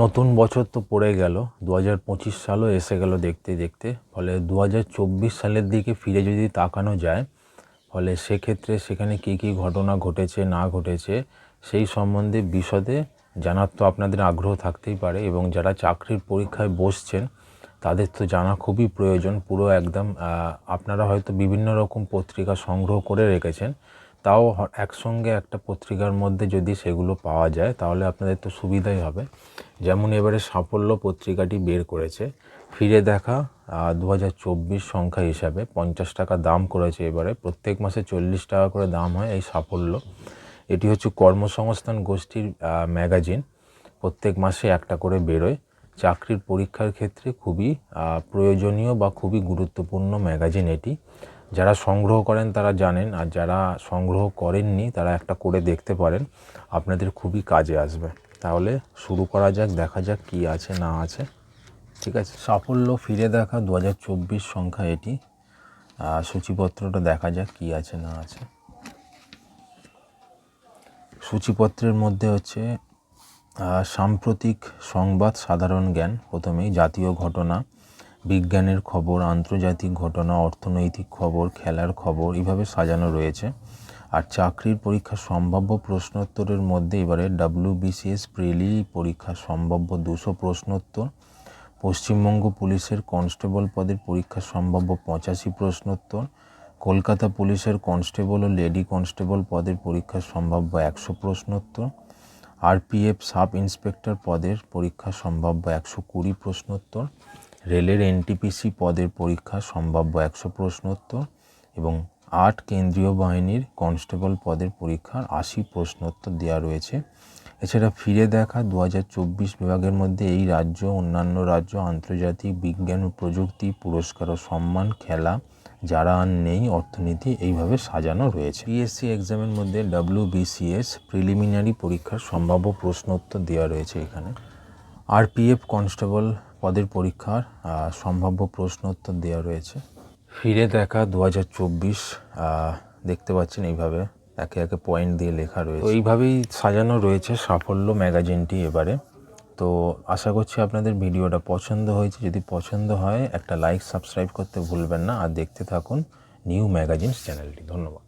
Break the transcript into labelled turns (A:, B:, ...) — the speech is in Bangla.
A: নতুন বছর তো পড়ে গেল দু হাজার পঁচিশ সালও এসে গেল দেখতে দেখতে, ফলে দু হাজার চব্বিশ সালের দিকে ফিরে যদি তাকানো যায়, ফলে সেক্ষেত্রে সেখানে কী কী ঘটনা ঘটেছে, না ঘটেছে, সেই সম্বন্ধে বিশদে জানার তো আপনাদের আগ্রহ থাকতেই পারে এবং যারা চাকরির পরীক্ষায় বসছেন, তাদের তো জানা খুবই প্রয়োজন, পুরো একদম আপনারা হয়তো বিভিন্ন রকম পত্রিকা সংগ্রহ করে রেখেছেন তাও একসঙ্গে একটা পত্রিকার মধ্যে যদি সেগুলো পাওয়া যায়, তাহলে আপনাদের তো সুবিধাই হবে। যেমন এবারে সাফল্য পত্রিকাটি বের করেছে, ফিরে দেখা দু হাজার চব্বিশ সংখ্যা হিসাবে পঞ্চাশ টাকা দাম করেছে এবারে, প্রত্যেক মাসে চল্লিশ টাকা করে দাম হয় এই সাফল্য। এটি হচ্ছে কর্মসংস্থান গোষ্ঠীর ম্যাগাজিন, প্রত্যেক মাসে একটা করে বেরোয়। চাকরির পরীক্ষার ক্ষেত্রে খুবই প্রয়োজনীয় বা খুবই গুরুত্বপূর্ণ ম্যাগাজিন এটি। যারা সংগ্রহ করেন তারা জানেন, আর যারা সংগ্রহ করেননি তারা একটা করে দেখতে পারেন, আপনাদের খুবই কাজে আসবে। তাহলে শুরু করা যাক, দেখা যাক কি আছে, না আছে। ঠিক আছে? সাফল্য ফিরে দেখা দু হাজার চব্বিশ সংখ্যা এটি। সূচিপত্রটা দেখা যাক কি আছে, না আছে। সূচিপত্রের মধ্যে হচ্ছে সাম্প্রতিক সংবাদ সাধারণ জ্ঞান, প্রথমেই জাতীয় ঘটনা। বিজ্ঞানের খবর, আন্তর্জাতিক ঘটনা, অর্থনৈতিক খবর, খেলার খবর এইভাবে সাজানো রয়েছে। আর চাকরির পরীক্ষা সম্ভাব্য প্রশ্নোত্তরের মধ্যে এবারে ডাব্লিউবিসিএস প্রিলি পরীক্ষা সম্ভাব্য দুশো প্রশ্নোত্তর। পশ্চিমবঙ্গ পুলিশের কনস্টেবল পদের পরীক্ষা সম্ভাব্য পঁচাশি প্রশ্নোত্তর। কলকাতা পুলিশের কনস্টেবল ও লেডি কনস্টেবল পদের পরীক্ষা সম্ভাব্য একশো প্রশ্নোত্তর। আরপিএফ সাব ইন্সপেক্টর পদের পরীক্ষা সম্ভাব্য একশো কুড়ি প্রশ্নোত্তর। রেলের এনটিপিসি পদের পরীক্ষা সম্ভাব্য একশো প্রশ্নোত্তর এবং আট কেন্দ্রীয় বাহিনীর কনস্টেবল পদের পরীক্ষার আশি প্রশ্নোত্তর দেওয়া রয়েছে। এছাড়া ফিরে দেখা দু হাজার চব্বিশ বিভাগের মধ্যে এই রাজ্য, অন্যান্য রাজ্য, আন্তর্জাতিক বিজ্ঞান ও প্রযুক্তি পুরস্কার ও সম্মান খেলা যারা আর নেই, অর্থনীতি এইভাবে সাজানো রয়েছে। পিএসসি এক্সামের মধ্যে ডাব্লিউবিসিএস প্রিলিমিনারি পরীক্ষার সম্ভাব্য প্রশ্নোত্তর দেওয়া রয়েছে এখানে। আরপিএফ কনস্টেবল পদের পরীক্ষার সম্ভাব্য প্রশ্নোত্তর দেওয়া রয়েছে। ফিরে দেখা দু হাজার চব্বিশ দেখতে পাচ্ছেন এইভাবে একে একে পয়েন্ট দিয়ে লেখা রয়েছে। এইভাবেই সাজানো রয়েছে সাফল্য ম্যাগাজিনটি এবারে। তো আশা করছি আপনাদের ভিডিওটা পছন্দ হয়েছে। যদি পছন্দ হয়, একটা লাইক সাবস্ক্রাইব করতে ভুলবেন না। আর দেখতে থাকুন নিউ ম্যাগাজিনস চ্যানেলটি ধন্যবাদ।